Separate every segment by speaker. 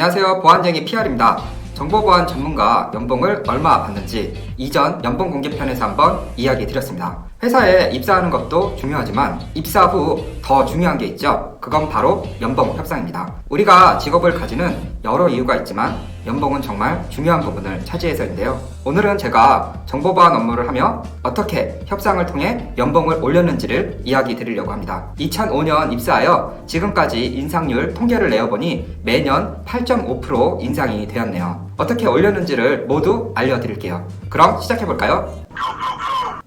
Speaker 1: 안녕하세요. 보안쟁이 PR입니다. 정보보안 전문가 연봉을 얼마 받는지 이전 연봉 공개편에서 한번 이야기 드렸습니다. 회사에 입사하는 것도 중요하지만 입사 후 더 중요한 게 있죠. 그건 바로 연봉 협상입니다. 우리가 직업을 가지는 여러 이유가 있지만 연봉은 정말 중요한 부분을 차지해서인데요. 오늘은 제가 정보보안 업무를 하며 어떻게 협상을 통해 연봉을 올렸는지를 이야기 드리려고 합니다. 2005년 입사하여 지금까지 인상률 통계를 내어보니 매년 8.5% 인상이 되었네요. 어떻게 올렸는지를 모두 알려드릴게요. 그럼 시작해볼까요?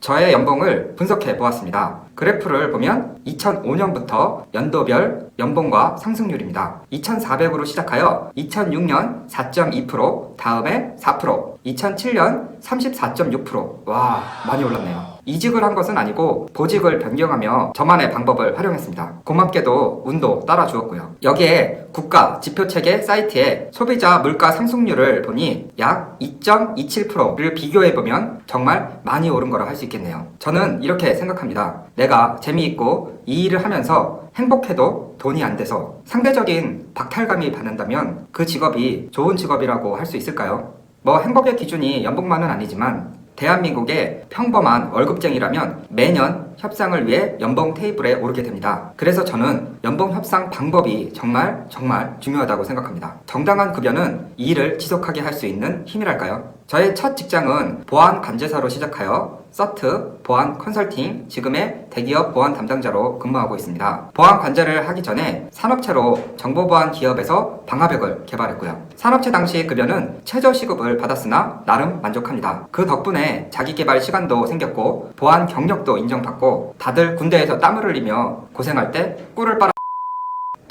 Speaker 1: 저의 연봉을 분석해 보았습니다. 그래프를 보면 2005년부터 연도별 연봉과 상승률입니다. 2,400으로 시작하여 2006년 4.2%, 다음에 4%, 2007년 34.6%. 와, 많이 올랐네요. 이직을 한 것은 아니고 보직을 변경하며 저만의 방법을 활용했습니다. 고맙게도 운도 따라주었고요. 여기에 국가 지표 체계 사이트에 소비자 물가 상승률을 보니 약 2.27%를 비교해 보면 정말 많이 오른 거라 할 수 있겠네요. 저는 이렇게 생각합니다. 내가 재미있고 이 일을 하면서 행복해도 돈이 안 돼서 상대적인 박탈감이 받는다면 그 직업이 좋은 직업이라고 할 수 있을까요? 뭐 행복의 기준이 연봉만은 아니지만 대한민국의 평범한 월급쟁이라면 매년 협상을 위해 연봉 테이블에 오르게 됩니다. 그래서 저는 연봉 협상 방법이 정말 정말 중요하다고 생각합니다. 정당한 급여는 이 일을 지속하게 할 수 있는 힘이랄까요? 저의 첫 직장은 보안 관제사로 시작하여 서트 보안 컨설팅 지금의 대기업 보안 담당자로 근무하고 있습니다. 보안 관제를 하기 전에 산업체로 정보보안 기업에서 방화벽을 개발했고요. 산업체 당시 급여는 최저 시급을 받았으나 나름 만족합니다. 그 덕분에 자기 개발 시간도 생겼고 보안 경력도 인정받고 다들 군대에서 땀을 흘리며 고생할 때 꿀을 빨아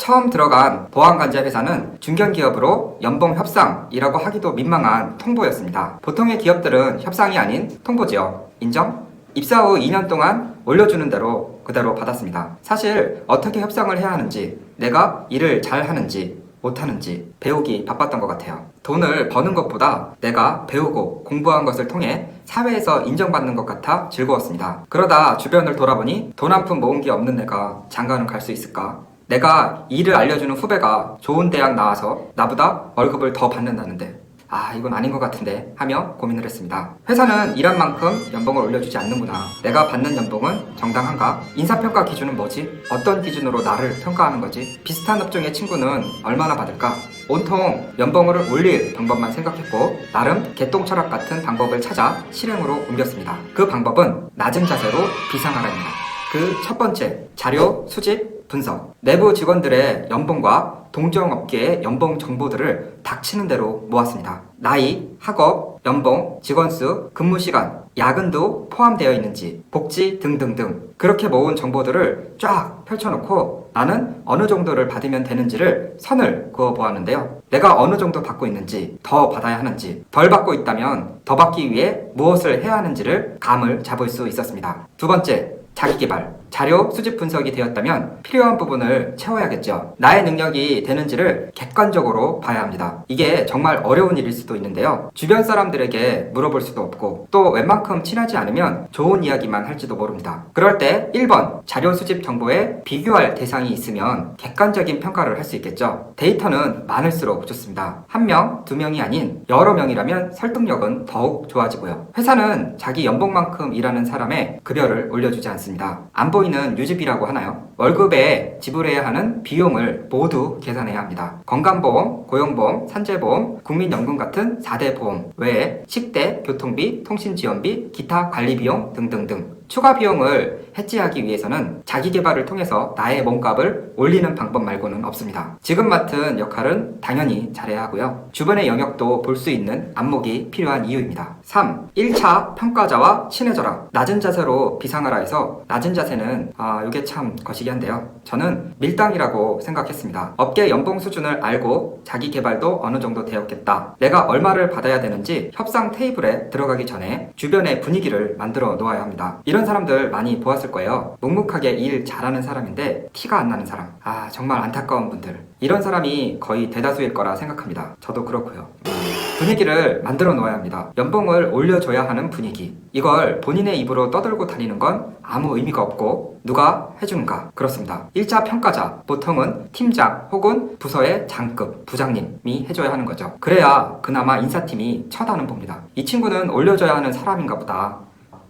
Speaker 1: 처음 들어간 보안관제 회사는 중견기업으로 연봉 협상이라고 하기도 민망한 통보였습니다. 보통의 기업들은 협상이 아닌 통보지요. 인정? 입사 후 2년 동안 올려주는 대로 그대로 받았습니다. 사실 어떻게 협상을 해야 하는지, 내가 일을 잘 하는지, 못하는지 배우기 바빴던 것 같아요. 돈을 버는 것보다 내가 배우고 공부한 것을 통해 사회에서 인정받는 것 같아 즐거웠습니다. 그러다 주변을 돌아보니 돈 한 푼 모은 게 없는 내가 장가는 갈 수 있을까? 내가 일을 알려주는 후배가 좋은 대학 나와서 나보다 월급을 더 받는다는데 아 이건 아닌 것 같은데 하며 고민을 했습니다. 회사는 일한 만큼 연봉을 올려주지 않는구나. 내가 받는 연봉은 정당한가? 인사평가 기준은 뭐지? 어떤 기준으로 나를 평가하는 거지? 비슷한 업종의 친구는 얼마나 받을까? 온통 연봉을 올릴 방법만 생각했고 나름 개똥 철학 같은 방법을 찾아 실행으로 옮겼습니다. 그 방법은 낮은 자세로 비상하라입니다. 그 첫 번째 자료 수집 분석. 내부 직원들의 연봉과 동종 업계의 연봉 정보들을 닥치는 대로 모았습니다. 나이, 학업, 연봉, 직원 수, 근무 시간, 야근도 포함되어 있는지, 복지 등등등. 그렇게 모은 정보들을 쫙 펼쳐놓고 나는 어느 정도를 받으면 되는지를 선을 그어 보았는데요. 내가 어느 정도 받고 있는지, 더 받아야 하는지, 덜 받고 있다면 더 받기 위해 무엇을 해야 하는지를 감을 잡을 수 있었습니다. 두 번째, 자기 개발. 자료 수집 분석이 되었다면 필요한 부분을 채워야겠죠. 나의 능력이 되는지를 객관적으로 봐야 합니다. 이게 정말 어려운 일일 수도 있는데요. 주변 사람들에게 물어볼 수도 없고 또 웬만큼 친하지 않으면 좋은 이야기만 할지도 모릅니다. 그럴 때 1번 자료 수집 정보에 비교할 대상이 있으면 객관적인 평가를 할 수 있겠죠. 데이터는 많을수록 좋습니다. 한 명, 두 명이 아닌 여러 명이라면 설득력은 더욱 좋아지고요. 회사는 자기 연봉만큼 일하는 사람의 급여를 올려주지 않습니다. 안보 이는 유지비라고 하나요? 월급에 지불해야 하는 비용을 모두 계산해야 합니다. 건강보험, 고용보험, 산재보험, 국민연금 같은 4대 보험 외에 식대, 교통비, 통신지원비, 기타 관리비용 등등등 추가 비용을 해지하기 위해서는 자기 개발을 통해서 나의 몸값을 올리는 방법 말고는 없습니다. 지금 맡은 역할은 당연히 잘해야 하고요. 주변의 영역도 볼 수 있는 안목이 필요한 이유입니다. 3. 1차 평가자와 친해져라. 낮은 자세로 비상하라 해서 낮은 자세는 아 이게 참 거시기 한데요. 저는 밀당이라고 생각했습니다. 업계 연봉 수준을 알고 자기 개발도 어느 정도 되었겠다. 내가 얼마를 받아야 되는지 협상 테이블에 들어가기 전에 주변의 분위기를 만들어 놓아야 합니다. 이런 사람들 많이 보았을 거예요. 묵묵하게 일 잘하는 사람인데 티가 안 나는 사람. 아 정말 안타까운 분들. 이런 사람이 거의 대다수일 거라 생각합니다. 저도 그렇고요. 분위기를 만들어 놓아야 합니다. 연봉을 올려줘야 하는 분위기. 이걸 본인의 입으로 떠들고 다니는 건 아무 의미가 없고 누가 해주는가 그렇습니다. 1차 평가자 보통은 팀장 혹은 부서의 장급 부장님이 해줘야 하는 거죠. 그래야 그나마 인사팀이 쳐다는 봅니다. 이 친구는 올려줘야 하는 사람인가 보다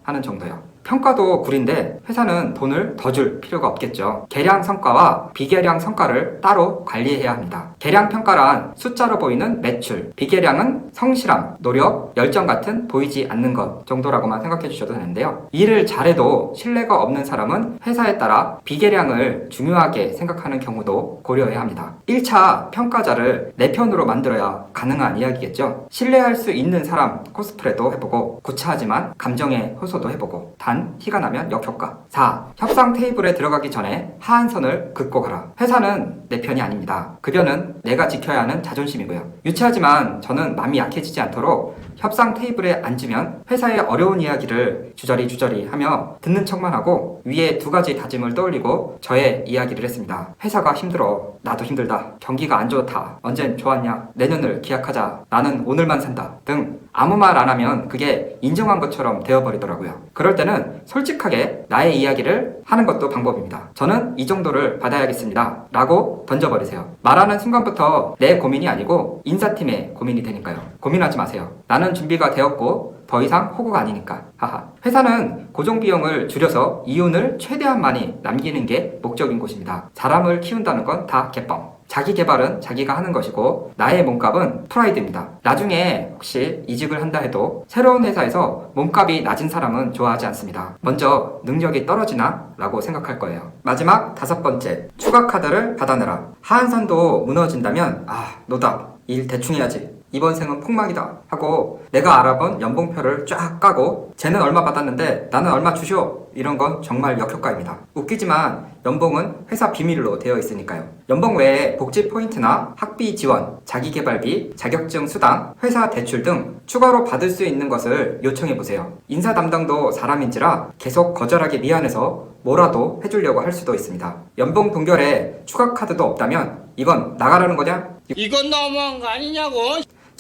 Speaker 1: 하는 정도요. 평가도 구린데 회사는 돈을 더 줄 필요가 없겠죠. 계량 성과와 비계량 성과를 따로 관리해야 합니다. 계량 평가란 숫자로 보이는 매출, 비계량은 성실함, 노력, 열정 같은 보이지 않는 것 정도라고만 생각해 주셔도 되는데요. 일을 잘해도 신뢰가 없는 사람은 회사에 따라 비계량을 중요하게 생각하는 경우도 고려해야 합니다. 1차 평가자를 내 편으로 만들어야 가능한 이야기겠죠. 신뢰할 수 있는 사람 코스프레도 해보고 구차하지만 감정의 호소도 해보고 단 티가 나면 역효과. 4. 협상 테이블에 들어가기 전에 하한선을 긋고 가라. 회사는 내 편이 아닙니다. 급여는 내가 지켜야 하는 자존심이고요. 유치하지만 저는 마음이 약해지지 않도록 협상 테이블에 앉으면 회사의 어려운 이야기를 주저리 주저리 하며 듣는 척만 하고 위에 두 가지 다짐을 떠올리고 저의 이야기를 했습니다 회사가 힘들어 나도 힘들다 경기가 안 좋다 언젠 좋았냐 내년을 기약하자 나는 오늘만 산다 등 아무 말 안 하면 그게 인정한 것처럼 되어버리더라고요. 그럴 때는 솔직하게 나의 이야기를 하는 것도 방법입니다. 저는 이 정도를 받아야겠습니다. 라고 던져버리세요. 말하는 순간부터 내 고민이 아니고 인사팀의 고민이 되니까요. 고민하지 마세요. 나는 준비가 되었고 더 이상 호구가 아니니까. 하하. 회사는 고정 비용을 줄여서 이윤을 최대한 많이 남기는 게 목적인 곳입니다. 사람을 키운다는 건 다 개뻥. 자기 개발은 자기가 하는 것이고 나의 몸값은 프라이드입니다. 나중에 혹시 이직을 한다 해도 새로운 회사에서 몸값이 낮은 사람은 좋아하지 않습니다. 먼저 능력이 떨어지나? 라고 생각할 거예요. 마지막 다섯 번째 추가 카드를 받아내라. 하한선도 무너진다면 아 노답 일 대충 해야지. 이번 생은 폭망이다 하고 내가 알아본 연봉표를 쫙 까고 쟤는 얼마 받았는데 나는 얼마 주쇼 이런 건 정말 역효과입니다. 웃기지만 연봉은 회사 비밀로 되어 있으니까요. 연봉 외에 복지 포인트나 학비 지원, 자기개발비, 자격증 수당, 회사 대출 등 추가로 받을 수 있는 것을 요청해 보세요. 인사 담당도 사람인지라 계속 거절하기 미안해서 뭐라도 해주려고 할 수도 있습니다. 연봉 동결에 추가 카드도 없다면 이건 나가라는 거냐?
Speaker 2: 이건 너무한 거 아니냐고.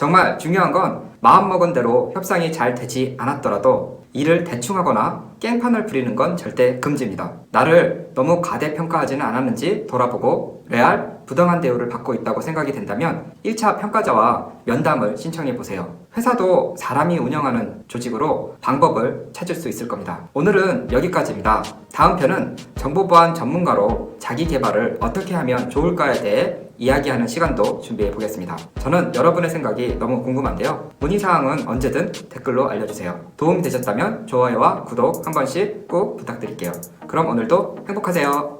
Speaker 1: 정말 중요한 건 마음먹은 대로 협상이 잘 되지 않았더라도 일을 대충 하거나 깽판을 부리는 건 절대 금지입니다. 나를 너무 가대평가하지는 않았는지 돌아보고 레알 부당한 대우를 받고 있다고 생각이 된다면 1차 평가자와 면담을 신청해 보세요. 회사도 사람이 운영하는 조직으로 방법을 찾을 수 있을 겁니다. 오늘은 여기까지입니다. 다음 편은 정보보안 전문가로 자기 개발을 어떻게 하면 좋을까에 대해 이야기하는 시간도 준비해 보겠습니다. 저는 여러분의 생각이 너무 궁금한데요. 문의사항은 언제든 댓글로 알려주세요. 도움이 되셨다면 좋아요와 구독 한 번씩 꼭 부탁드릴게요. 그럼 오늘도 행복하세요.